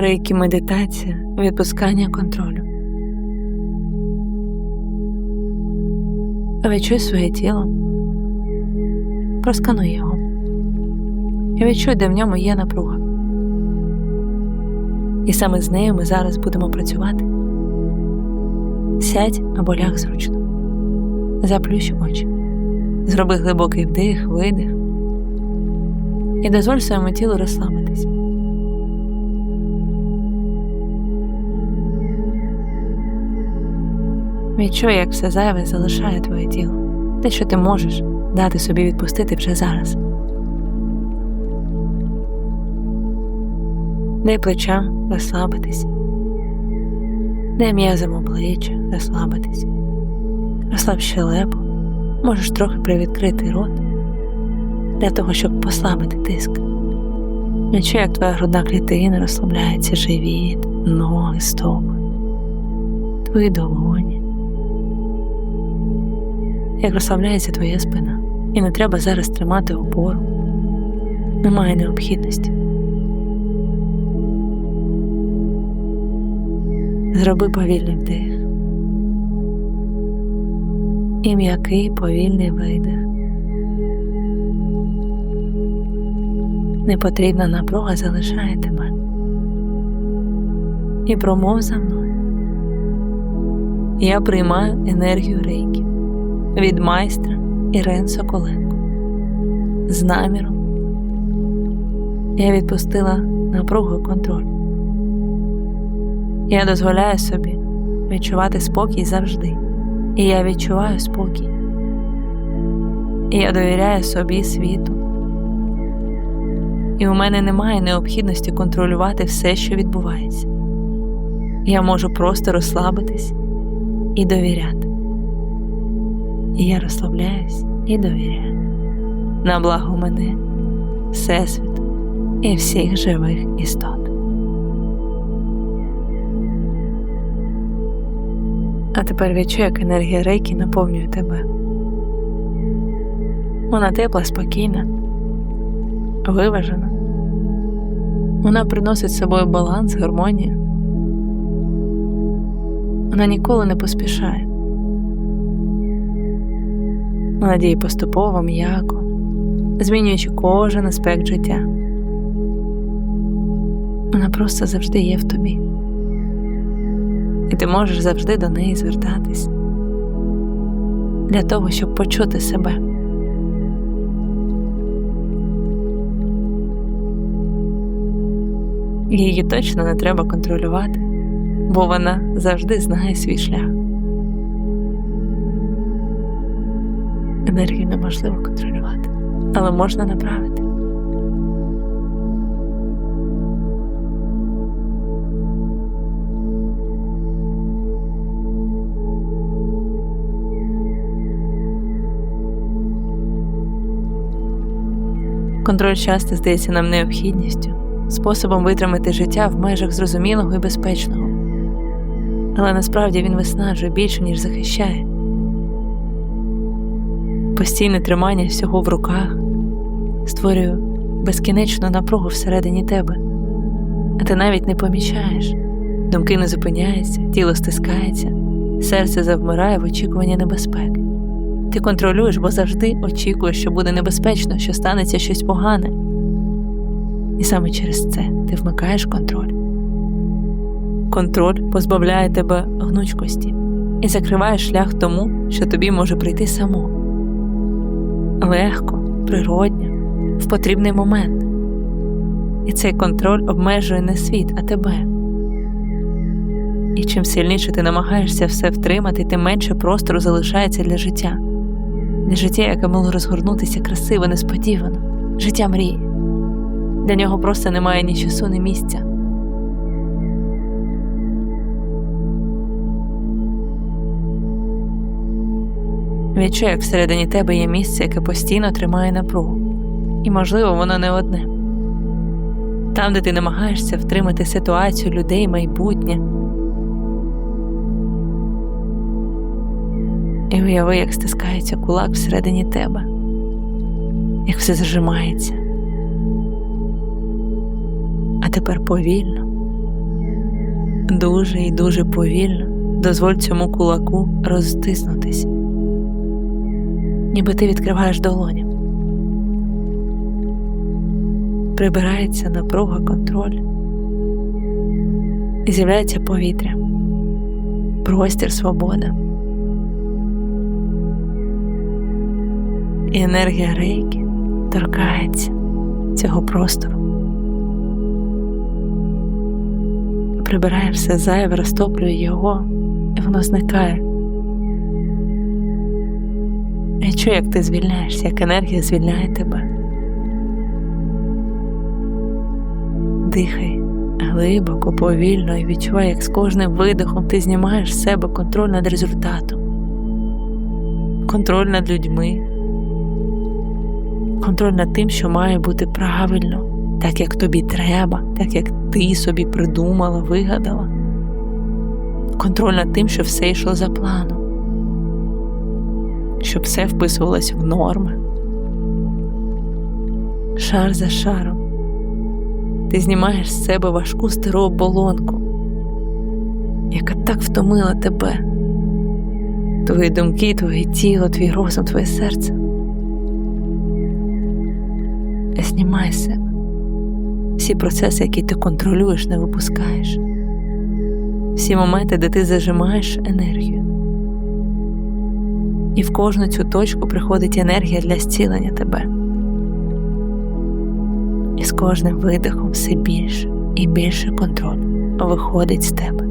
Рейкі медитація, відпускання контролю. Відчуй своє тіло, проскануй його і відчуй, де в ньому є напруга. І саме з нею ми зараз будемо працювати. Сядь або ляг зручно, заплющ очі, зроби глибокий вдих, видих і дозволь своєму тілу розслабитись. Відчуй, як все зайве залишає твоє тіло, те, що ти можеш дати собі відпустити вже зараз. Дай плечам розслабитись, дай м'язам обличчя розслабитись, розслаб щелепу, можеш трохи привідкрити рот для того, щоб послабити тиск. Відчуй, як твоя грудна клітина розслабляється живіт, ноги, стопи, твої долоні як розслабляється твоя спина, і не треба зараз тримати опору. Немає необхідності. Зроби повільний вдих і м'який повільний видих. Непотрібна напруга залишає тебе. І промов за мною. Я приймаю енергію рейки від майстра Ірен Соколенко. З наміром я відпустила напругу контроль. Я дозволяю собі відчувати спокій завжди, і я відчуваю спокій. І я довіряю собі світу. І у мене немає необхідності контролювати все, що відбувається. Я можу просто розслабитись і довіряти і я розслабляюсь і довіряю на благо мене, Всесвіту і всіх живих істот. А тепер відчуй, як енергія рейки наповнює тебе. Вона тепла, спокійна, виважена. Вона приносить з собою баланс, гармонію. Вона ніколи не поспішає. Вона діє поступово, м'яко, змінюючи кожен аспект життя. Вона просто завжди є в тобі, і ти можеш завжди до неї звертатись для того, щоб почути себе. Її точно не треба контролювати, бо вона завжди знає свій шлях. Енергію неможливо контролювати, але можна направити. Контроль часто здається нам необхідністю, способом витримати життя в межах зрозумілого і безпечного, але насправді він виснажує більше, ніж захищає постійне тримання всього в руках створює безкінечну напругу всередині тебе, а ти навіть не помічаєш, думки не зупиняються, тіло стискається, серце завмирає в очікуванні небезпеки. Ти контролюєш, бо завжди очікуєш, що буде небезпечно, що станеться щось погане. І саме через це ти вмикаєш контроль. Контроль позбавляє тебе гнучкості і закриває шлях тому, що тобі може прийти само легко, природньо, в потрібний момент. І цей контроль обмежує не світ, а тебе. І чим сильніше ти намагаєшся все втримати, тим менше простору залишається для життя, для життя, яке могло розгорнутися красиво, несподівано, життя мрії. Для нього просто немає ні часу, ні місця. Відчуй, як всередині тебе є місце, яке постійно тримає напругу, і, можливо, воно не одне. Там, де ти намагаєшся втримати ситуацію людей майбутнє. І уяви, як стискається кулак всередині тебе, як все зажимається. А тепер повільно, Дуже і дуже повільно дозволь цьому кулаку розтиснутись, ніби ти відкриваєш долоні. Прибирається напруга контроль, і з'являється повітря, простір, свобода. І енергія рейки торкається цього простору. Прибирає все зайве, розтоплює його, і воно зникає. Я чую, як ти звільняєшся, як енергія звільняє тебе. Дихай глибоко, повільно і відчувай, як з кожним видихом ти знімаєш з себе контроль над результатом, контроль над людьми, контроль над тим, що має бути правильно, так як тобі треба, так як ти собі придумала, вигадала, контроль над тим, що все йшло за планом, щоб все вписувалось в норми. Шар за шаром ти знімаєш з себе важку стару оболонку, яка так втомила тебе, твої думки, твоє тіло, твій розум, твоє серце. Знімай себе всі процеси, які ти контролюєш, не випускаєш, всі моменти, де ти зажимаєш енергію. І в кожну цю точку приходить енергія для зцілення тебе і з кожним видихом все більше і більше контроль виходить з тебе.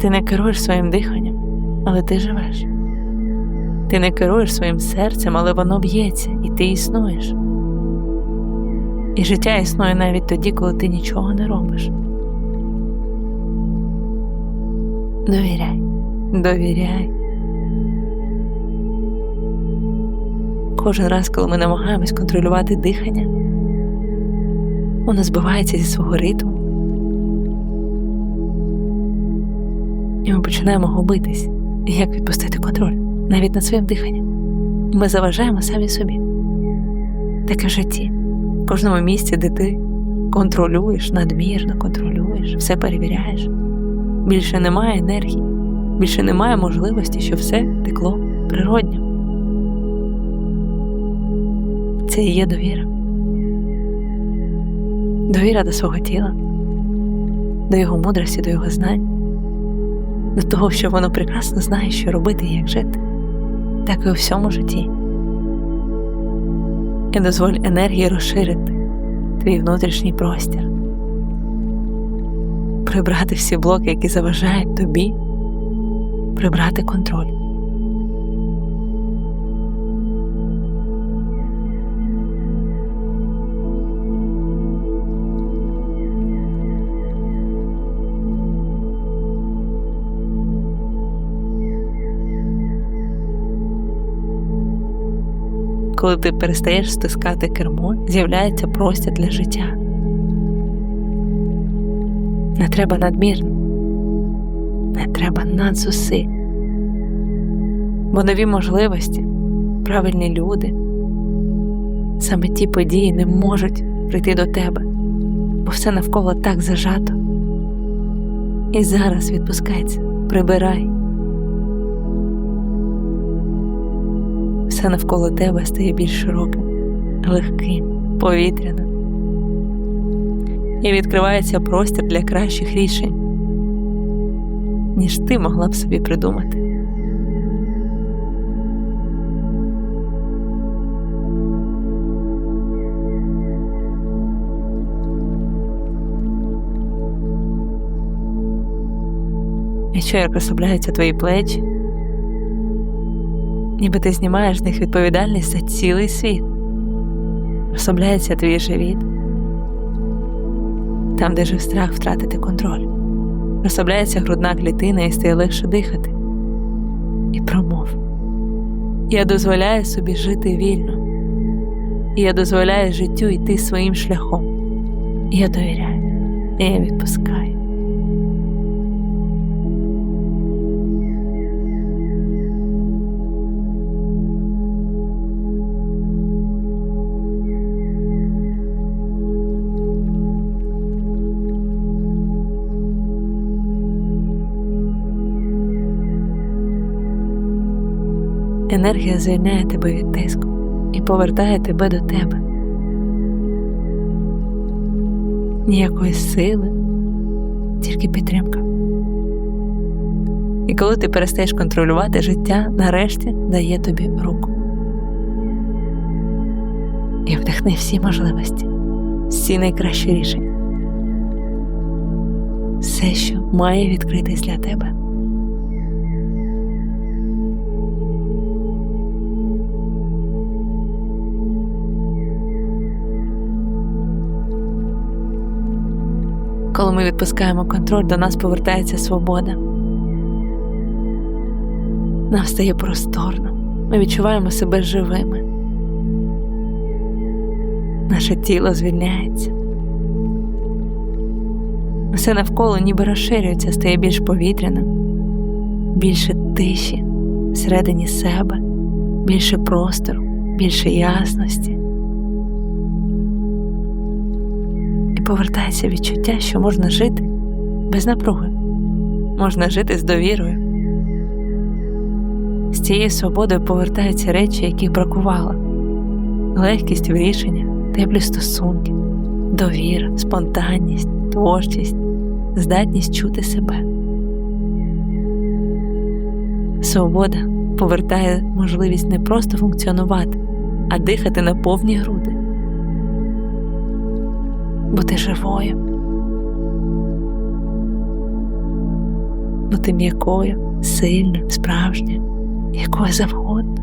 Ти не керуєш своїм диханням, але ти живеш. Ти не керуєш своїм серцем, але воно б'ється, і ти існуєш. І життя існує навіть тоді, коли ти нічого не робиш. Довіряй, довіряй. Кожен раз, коли ми намагаємось контролювати дихання, воно збивається зі свого ритму. І ми починаємо губитись, як відпустити контроль навіть над своїм диханням. Ми заважаємо самі собі. Таке в житті, в кожному місці, де ти контролюєш, надмірно контролюєш, все перевіряєш. Більше немає енергії, більше немає можливості, щоб все текло природньо. Це і є довіра. Довіра до свого тіла, до його мудрості, до його знань до того, що воно прекрасно знає, що робити і як жити, так і у всьому житті. І дозволь енергії розширити твій внутрішній простір, прибрати всі блоки, які заважають тобі, прибрати контроль. Коли ти перестаєш стискати кермо, з'являється простір для життя. Не треба надмірно, не треба надзусиль. Бо нові можливості, правильні люди, саме ті події не можуть прийти до тебе, бо все навколо так зажато. І зараз відпускайся, прибирай. Все навколо тебе стає більш широким, легким, повітряним. І відкривається простір для кращих рішень, ніж ти могла б собі придумати. І як розслабляються твої плечі ніби ти знімаєш з них відповідальність за цілий світ. Розслабляється твій живіт, там, де жив страх втратити контроль. Розслабляється грудна клітина і стає легше дихати. І промов. Я дозволяю собі жити вільно. Я дозволяю життю йти своїм шляхом. Я довіряю, і я відпускаю. Енергія звільняє тебе від тиску і повертає тебе до тебе. Ніякої сили, тільки підтримка. І коли ти перестаєш контролювати життя, нарешті дає тобі руку. І вдихни всі можливості, всі найкращі рішення. Все, що має відкритись для тебе. Коли ми відпускаємо контроль, до нас повертається свобода. Нам стає просторно, ми відчуваємо себе живими. Наше тіло звільняється. Все навколо ніби розширюється, стає більш повітряним, більше тиші всередині себе, більше простору, більше ясності. Повертається відчуття, що можна жити без напруги, можна жити з довірою. З цією свободою повертаються речі, яких бракувало, легкість в рішеннях, теплі стосунки, довіра, спонтанність, творчість, здатність чути себе. Свобода повертає можливість не просто функціонувати, а дихати на повні груди, бути живою, бути м'якою, сильною, справжньою, якою завгодно.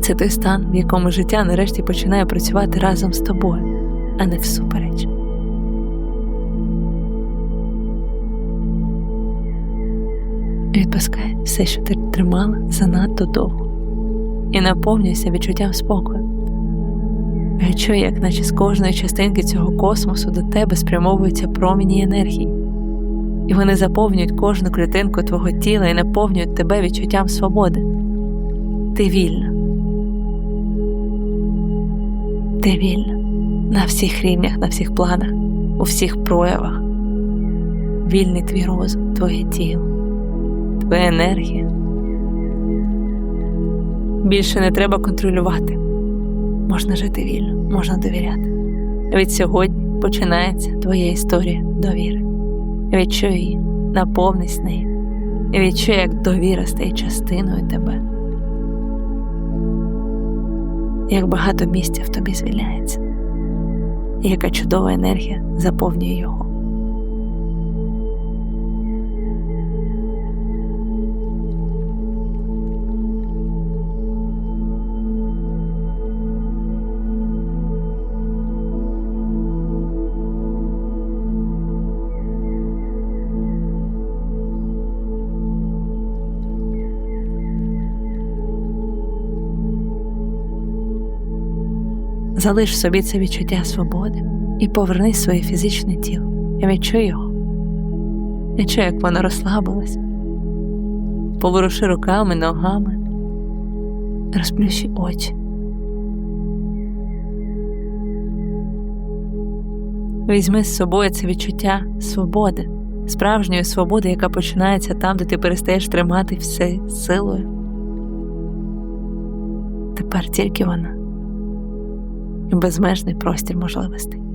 Це той стан, в якому життя нарешті починає працювати разом з тобою, а не всупереч. Відпускай все, що ти тримала занадто довго, і наповнюйся відчуттям спокою. Відчуй, як наче з кожної частинки цього космосу до тебе спрямовуються промені енергії, і вони заповнюють кожну клітинку твого тіла і наповнюють тебе відчуттям свободи. Ти вільна. Ти вільна на всіх рівнях, на всіх планах, у всіх проявах. Вільний твій розум, твоє тіло, твоя енергія. Більше не треба контролювати. Можна жити вільно, можна довіряти. Від сьогодні починається твоя історія довіри. Відчуй її, наповнись нею, відчуй, як довіра стає частиною тебе. Як багато місця в тобі звільняється, і яка чудова енергія заповнює його. Залиш собі це відчуття свободи і поверни своє фізичне тіло. Я відчуй його. Я чую, як воно розслабилось. Поворуши руками, ногами, розплющи очі. Візьми з собою це відчуття свободи, справжньої свободи, яка починається там, де ти перестаєш тримати все силою. Тепер тільки вона і безмежний простір можливостей.